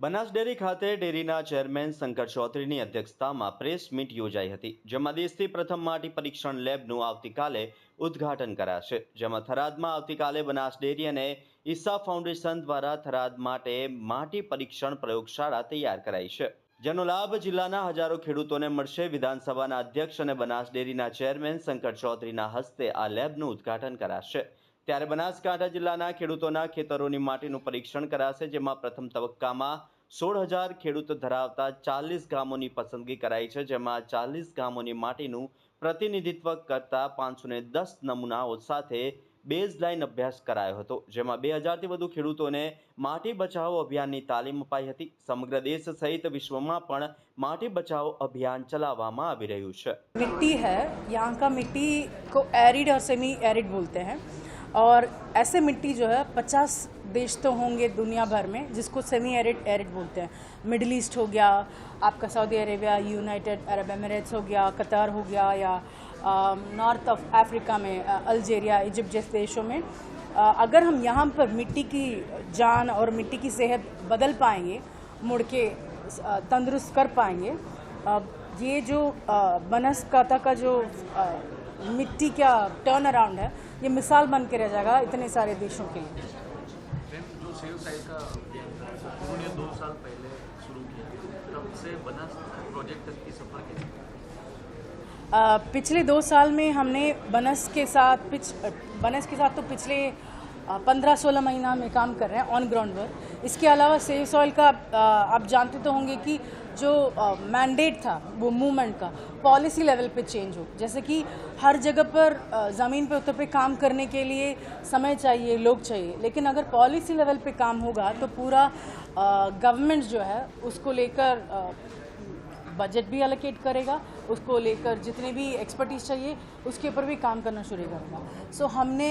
Banas dairy ખાતે ડેરીના chairman Shankar ચૌધરીની અધ્યક્ષતામાં પ્રેસ મીટ યોજાઈ હતી, જેમાં દેશથી પ્રથમ માટી પરીક્ષણ લેબનું આવતીકાલે ઉદ્ઘાટન કરાશે. જેમાં થરાદમાં આવતીકાલે બનાસ ડેરી અને ઈસા ફાઉન્ડેશન દ્વારા થરાદ માટે માટી પરીક્ષણ પ્રયોગશાળા તૈયાર કરાઈ છે. જેનો લાભ જિલ્લાના હજારો ખેડૂતોને મળશે. વિધાનસભાના અધ્યક્ષ અને બનાસ ડેરીના ચેરમેન શંકર ચૌધરીના હસ્તે આ લેબનું ઉદ્ઘાટન કરાશે. ત્યારે બનાસકાંઠા જિલ્લાના ખેડૂતોના ખેતરોની માટીનું પરીક્ષણ કરાશે જેમાં પ્રથમ તબક્કામાં સોળ હજાર ખેડૂતો ધરાવતા ચાલીસ ગામોની પસંદગી કરાઈ છે જેમાં ચાલીસ ગામોની માટીનું પ્રતિનિધિત્વ કરતા પાંચસો ને દસ નમૂનાઓ સાથે બેઝલાઇન અભ્યાસ કરાયો હતો જેમાં બે હજારથી વધુ ખેડૂતોને માટી બચાવો અભિયાનની તાલીમ અપાઈ હતી સમગ્ર દેશ સહિત વિશ્વમાં પણ માટી બચાવો અભિયાન ચલાવવામાં આવી રહ્યું છે मिट्टी है यहाँ का मिट्टी को एरिड और सेमी एरिड बोलते हैं और ऐसे मिट्टी जो है पचास देश तो होंगे दुनिया भर में जिसको सेमी एरिड एरिड बोलते हैं। मिडिल ईस्ट हो गया आपका Saudi Arabia United Arab Emirates हो गया कतार हो गया या नॉर्थ ऑफ़ अफ्रीका में अल्जीरिया इजिप्ट जैसे देशों में अ, अगर हम यहाँ पर मिट्टी की जान और मिट्टी की सेहत बदल पाएँगे मुड़ के तंदुरुस्त कर पाएँगे अ, ये जो बनासकांठा का जो अ, मिट्टी का टर्न अराउंड है ये मिसाल बन के रह जाएगा इतने सारे देशों के लिए। जो सेव साइड का उन्होंने दो साल पहले शुरू किया। तब से बनास प्रोजेक्ट तक की सफ़र कैसी पिछले दो साल में हमने बनस के साथ पिछ बनस के साथ तो पिछले पंद्रह सोलह महीना में काम कर रहे हैं ऑन ग्राउंड वर्क इसके अलावा सेव सॉइल का आप जानते तो होंगे कि जो मैंडेट था, वो मूवमेंट का पॉलिसी लेवल पे चेंज हो. जैसे कि हर जगह पर ज़मीन पे उतर पे काम करने के लिए समय चाहिए, लोग चाहिए. लेकिन अगर पॉलिसी लेवल पे काम होगा तो पूरा गवर्नमेंट जो है, उसको लेकर बजट भी अलोकेट करेगा उसको लेकर जितने भी एक्सपर्टीज चाहिए उसके ऊपर भी काम करना शुरू करेगा सो so, हमने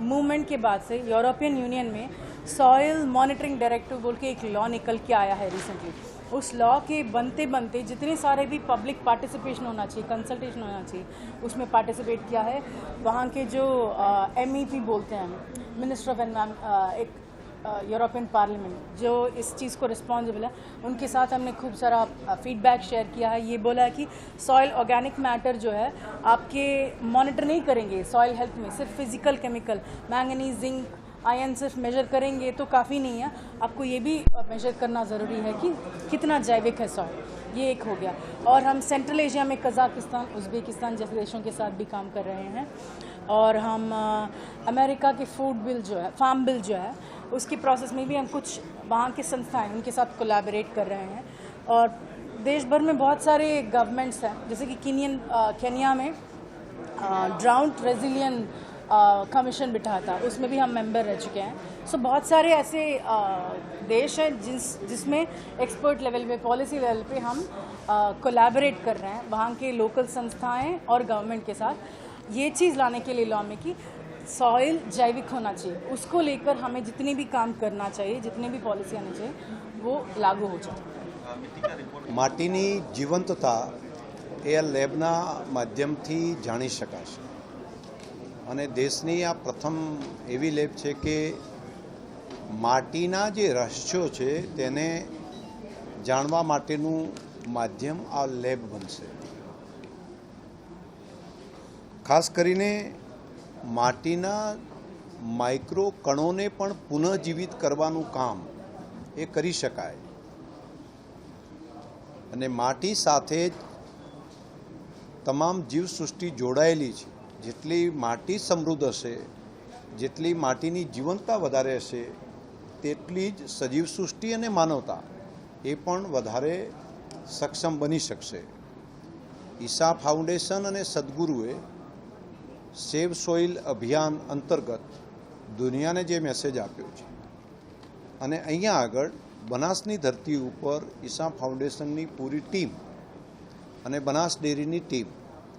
मूवमेंट के बाद से यूरोपियन यूनियन में सॉयल मॉनिटरिंग डायरेक्टिव बोल के एक लॉ निकल के आया है रिसेंटली उस लॉ के बनते बनते जितने सारे भी पब्लिक पार्टिसिपेशन होना चाहिए कंसल्टेशन होना चाहिए उसमें पार्टिसिपेट किया है। वहाँ के जो एमईपी बोलते हैं मिनिस्टर ऑफ़ एनवायरमेंट एक यूरोपियन पार्लियामेंट जो इस चीज़ को रिस्पॉन्सिबल है, उनके साथ हमने खूब सारा फीडबैक शेयर किया है। ये बोला है कि सॉयल ऑर्गेनिक मैटर जो है, आपके मॉनिटर नहीं करेंगे सॉइल हेल्थ में, सिर्फ़ physical chemical manganese zinc ion सिर्फ़ मेजर करेंगे तो काफ़ी नहीं है। आपको ये भी मेजर करना ज़रूरी है कि कितना जैविक है सॉइल ये एक हो गया। और हम सेंट्रल एशिया में कज़ाकिस्तान उज़्बेकिस्तान जैसे देशों के साथ भी काम कर रहे हैं। और हम अमेरिका के फ़ूड बिल जो है फार्म बिल जो है उसकी प्रोसेस में भी हम कुछ वहाँ के संस्थाएँ उनके साथ कोलैबोरेट कर रहे हैं। और देश भर में बहुत सारे गवर्नमेंट्स हैं जैसे कि केनियन केनिया में ड्राउट रेजिलियन कमीशन बिठा था उसमें भी हम मेंबर रह चुके हैं। सो so, बहुत सारे ऐसे अ, देश हैं जिस जिसमें एक्सपर्ट लेवल पे पॉलिसी लेवल पे हम कोलैबोरेट कर रहे हैं वहाँ के लोकल संस्थाएँ और गवर्नमेंट के साथ। ये चीज़ लाने के लिए लॉ में कि सॉइल जैविक होना चाहिए उसको लेकर हमें जितनी भी काम करना चाहिए जितने भी पॉलिसी आनी चाहिए वो लागू हो जाए માટીની જીવંતતા એ આ લેબના માધ્યમથી જાણી શકાશે અને દેશની આ પ્રથમ એવી લેબ છે કે માટીના જે રહસ્યો છે તેને જાણવા માટેનું માધ્યમ આ લેબ બનશે ખાસ કરીને માટીના માઇક્રો કણોને પણ પુનઃજીવિત કરવાનું કામ એ કરી શકાય. અને માટી સાથે જ તમામ જીવસૃષ્ટિ જોડાયેલી છે. જેટલી માટી સમૃદ્ધ હશે, જેટલી માટીની જીવંતતા વધારે હશે, તેટલી જ સજીવ સૃષ્ટિ અને માનવતા એ પણ વધારે સક્ષમ બની શકશે. ઈશા ફાઉન્ડેશન અને સદગુરુએ સેવ સોઇલ અભિયાન અંતર્ગત દુનિયાને જે મેસેજ આપ્યો છે. અને અહીંયા આગળ બનાસની ધરતી ઉપર ઈસા ફાઉન્ડેશનની પૂરી ટીમ અને બનાસ ડેરીની ટીમ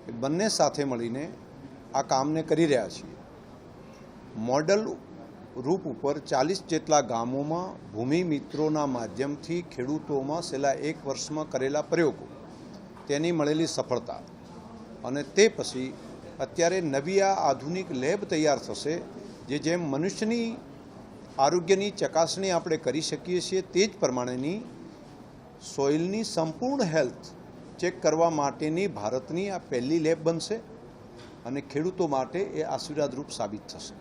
એ બંને સાથે મળીને આ કામને કરી રહ્યા છીએ. મોડલ રૂપ ઉપર ચાલીસ જેટલા ગામોમાં ભૂમિ મિત્રોના માધ્યમથી ખેડૂતોમાં છેલ્લા એક વર્ષમાં કરેલા પ્રયોગો, તેની મળેલી સફળતા અને તે પછી અત્યારે નવી આ આધુનિક લેબ તૈયાર થશે, જે જેમ મનુષ્યની આરોગ્યની ચકાસણી આપણે કરી શકીએ છીએ, તે જ પ્રમાણેની સોઇલની સંપૂર્ણ હેલ્થ ચેક કરવા માટેની ભારતની આ પહેલી લેબ બનશે અને ખેડૂતો માટે એ આશીર્વાદરૂપ સાબિત થશે.